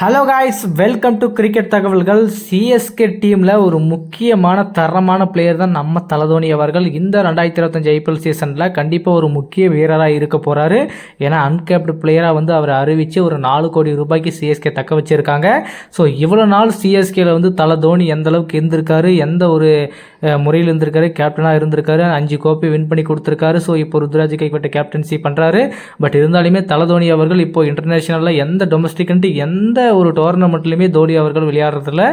Hello guys welcome to cricket தகவல்கள் CSK டீமில் ஒரு முக்கியமான தரமான பிளேயர் தான் நம்ம தலதோனி அவர்கள். இந்த ரெண்டாயிரத்தி இருபத்தஞ்சு ஐபிஎல் சீசனில் கண்டிப்பாக ஒரு முக்கிய வீரராக இருக்க போகிறாரு ஏன்னா அன்கேப்டு பிளேயராக வந்து அவர் அறிவித்து ஒரு நாலு கோடி ரூபாய்க்கு சிஎஸ்கே தக்க வச்சுருக்காங்க. ஸோ இவ்வளோ நாள் சிஎஸ்கேல வந்து தலதோனி எந்த அளவுக்கு இருந்திருக்காரு எந்த ஒரு முறையில் இருந்திருக்காரு கேப்டனாக இருந்திருக்காரு அஞ்சு கோப்பை வின் பண்ணி கொடுத்துருக்காரு. ஸோ இப்போ ருத்ராஜ் கைப்பட்ட கேப்டன்சி பண்ணுறாரு பட் இருந்தாலுமே தலதோனி அவர்கள் இப்போ இன்டர்நேஷனலில் எந்த டொமஸ்டிக்ன்ட்டு எந்த ஒரு டோர்னமெண்ட்லையுமே தோனி அவர்கள் விளையாடுறதில்ல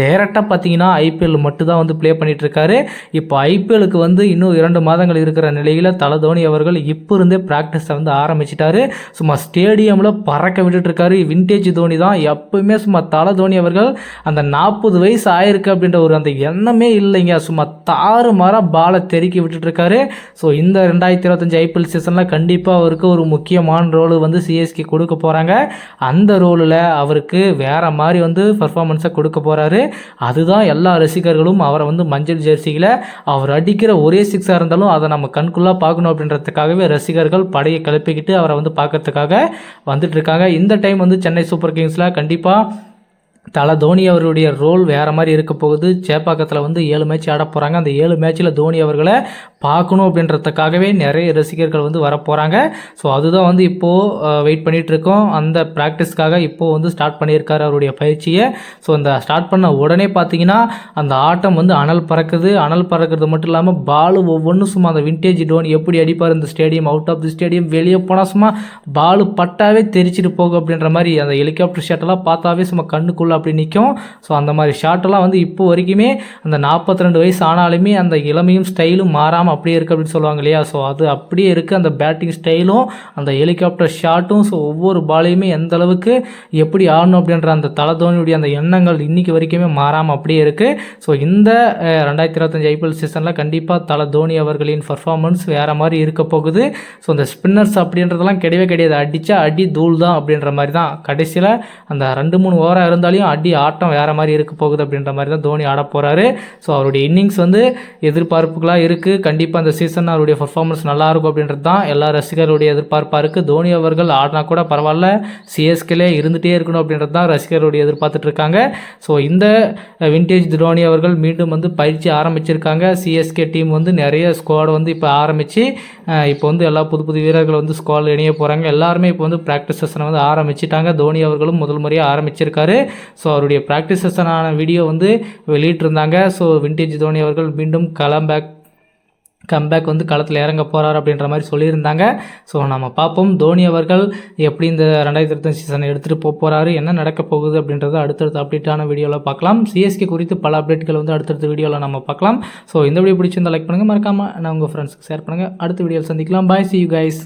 டைரெக்டாக பார்த்தீங்கன்னா ஐபிஎல் மட்டும்தான் வந்து ப்ளே பண்ணிகிட்ருக்காரு இப்போ ஐபிஎலுக்கு வந்து இன்னும் இரண்டு மாதங்கள் இருக்கிற நிலையில் தலை தோனி அவர்கள் இப்போ இருந்தே ப்ராக்டிஸை வந்து ஆரம்பிச்சிட்டாரு. சும்மா ஸ்டேடியமில் பறக்க விட்டுட்ருக்காரு வின்டேஜ் விண்டேஜ் தோனி தான். எப்பவுமே சும்மா தலை தோனி அவர்கள் அந்த நாற்பது வயசு ஆயிருக்கு அப்படின்ற ஒரு அந்த எண்ணமே இல்லைங்க. சும்மா தாறு மாறாக பாலை தெறிக்கி விட்டுட்ருக்காரு ஸோ இந்த ரெண்டாயிரத்தி இருபத்தஞ்சு ஐபிஎல் சீசனில் கண்டிப்பாக அவருக்கு ஒரு முக்கியமான ரோல் வந்து சிஎஸ்கே கொடுக்க போகிறாங்க அந்த ரோலில் அவருக்கு வேற மாதிரி வந்து பர்ஃபார்மன்ஸை கொடுக்க போகிறாரு அதுதான் எல்லா ரசிகர்களும் அவரை வந்து மஞ்சள் ஜெர்சியில் அவர் அடிக்கிற ஒரே சிக்ஸாக இருந்தாலும் அதை நம்ம கண்குள்ளாக பார்க்கணும் அப்படின்றதுக்காகவே ரசிகர்கள் படையை கிளப்பிக்கிட்டு அவரை வந்து பார்க்கறதுக்காக வந்துட்டுருக்காங்க. இந்த டைம் வந்து சென்னை சூப்பர் கிங்ஸில் கண்டிப்பாக தலை தோனி அவருடைய ரோல் வேறு மாதிரி இருக்க போகுது. சேப்பாக்கத்தில் வந்து ஏழு மேட்ச் ஆட போகிறாங்க அந்த ஏழு மேட்ச்சில் தோனி அவர்களை பார்க்கணும் அப்படின்றதுக்காகவே நிறைய ரசிகர்கள் வந்து வரப்போகிறாங்க ஸோ அதுதான் வந்து இப்போது வெயிட் பண்ணிகிட்ருக்கோம் அந்த ப்ராக்டிஸ்க்காக இப்போது வந்து ஸ்டார்ட் பண்ணியிருக்காரு அவருடைய பயிற்சியை. ஸோ அந்த ஸ்டார்ட் பண்ண உடனே பார்த்தீங்கன்னா அந்த ஆட்டம் வந்து அனல் பறக்குது. அனல் பறக்கிறது மட்டும் இல்லாமல் பால் ஒவ்வொன்றும் சும்மா அந்த விண்டேஜ் டோன் எப்படி அடிப்பார் இந்த stadium out of the stadium வெளியே போனால் சும்மா பால் பட்டாவே தெரிச்சிட்டு போகும் அப்படின்ற மாதிரி அந்த ஹெலிகாப்டர் ஷாட்டெல்லாம் பார்த்தாவே சும்மா கண்ணுக்குள்ளே அப்படி நிற்கும் ஸோ அந்த மாதிரி ஷாட்டெல்லாம் வந்து இப்போ வரைக்குமே அந்த நாற்பத்தி ரெண்டு வயசு ஆனாலுமே அந்த இளமையும் ஸ்டைலும் மாறாமல் அப்படியே இருக்குது அப்படின்னு சொல்லுவாங்க இல்லையா? ஸோ அது அப்படியே இருக்குது அந்த பேட்டிங் ஸ்டைலும் அந்த ஹெலிகாப்டர் ஷாட்டும் ஸோ ஒவ்வொரு பாலையுமே எந்த அளவுக்கு எப்படி ஆடணும் அப்படின்ற அந்த தலை தோனியுடைய அந்த எண்ணங்கள் இன்றைக்கி வரைக்குமே மாறாமல் அப்படியே இருக்குது ஸோ இந்த ரெண்டாயிரத்தி இருபத்தஞ்சு ஐபிஎல் சீசனில் கண்டிப்பாக தலை தோனி அவர்களின் பர்ஃபார்மன்ஸ் வேறு மாதிரி இருக்க போகுது. ஸோ அந்த ஸ்பின்னர்ஸ் அப்படின்றதெல்லாம் கிடையவே கிடையாது. அடித்தா அடி தூள் தான் அப்படின்ற மாதிரி தான். கடைசியில் அந்த ரெண்டு மூணு ஓவராக இருந்தாலையும் அடி ஆட்டம் வேறு மாதிரி இருக்க போகுது அப்படின்ற மாதிரி தான் தோனி ஆட போகிறாரு ஸோ அவருடைய இன்னிங்ஸ் வந்து எதிர்பார்ப்புகளாக இருக்குது கண்டிப்பாக அந்த சீசன் அவருடைய பர்ஃபார்மன்ஸ் நல்லாயிருக்கும் அப்படின்றது தான் எல்லா ரசிகர்களுடைய எதிர்பார்ப்பாக இருக்குது தோனி அவர்கள் ஆடினா கூட பரவாயில்ல சிஎஸ்கேலே இருந்துகிட்டே இருக்கணும் அப்படின்றது தான் ரசிகர்களுடைய எதிர்பார்த்துட்ருக்காங்க. ஸோ இந்த விண்டேஜ் தோனி அவர்கள் மீண்டும் வந்து பயிற்சி ஆரம்பிச்சிருக்காங்க. சிஎஸ்கே டீம் வந்து நிறைய ஸ்குவாட் வந்து இப்போ ஆரம்பித்து இப்போ வந்து எல்லா புது புது வீரர்கள் வந்து ஸ்குவாடில் இணைய போகிறாங்க எல்லாருமே இப்போ வந்து ப்ராக்டிஸ் செஷனை வந்து ஆரம்பிச்சிட்டாங்க. தோனி அவர்களும் முதல் முறையாக ஆரம்பிச்சிருக்காரு. ஸோ அவருடைய ப்ராக்டிஸ் செஷனான வீடியோ வந்து வெளியிட்டிருந்தாங்க. ஸோ விண்டேஜ் தோனி அவர்கள் மீண்டும் கலம்பேக் கம்பேக் வந்து களத்தில் இறங்க போகிறார் அப்படின்ற மாதிரி சொல்லியிருந்தாங்க. ஸோ நம்ம பார்ப்போம். தோனி அவர்கள் எப்படி இந்த ரெண்டாயிரத்தி இருபத்தஞ்சு சீசனை எடுத்துகிட்டு போக போகிறாரு என்ன நடக்க போகுது அப்படின்றத அடுத்தடுத்த அப்டேட்டான வீடியோவில் பார்க்கலாம். சிஎஸ்கே குறித்து பல அப்டேட்கள் வந்து அடுத்தடுத்த வீடியோவில் நம்ம பார்க்கலாம். ஸோ இந்த வீடியோ பிடிச்சிருந்தா லைக் பண்ணுங்கள் மறக்காமல் நான் உங்கள் ஃப்ரெண்ட்ஸ்க்கு ஷேர் பண்ணுங்கள் அடுத்த வீடியோவில் சந்திக்கலாம். பாய் சி யூ கைஸ்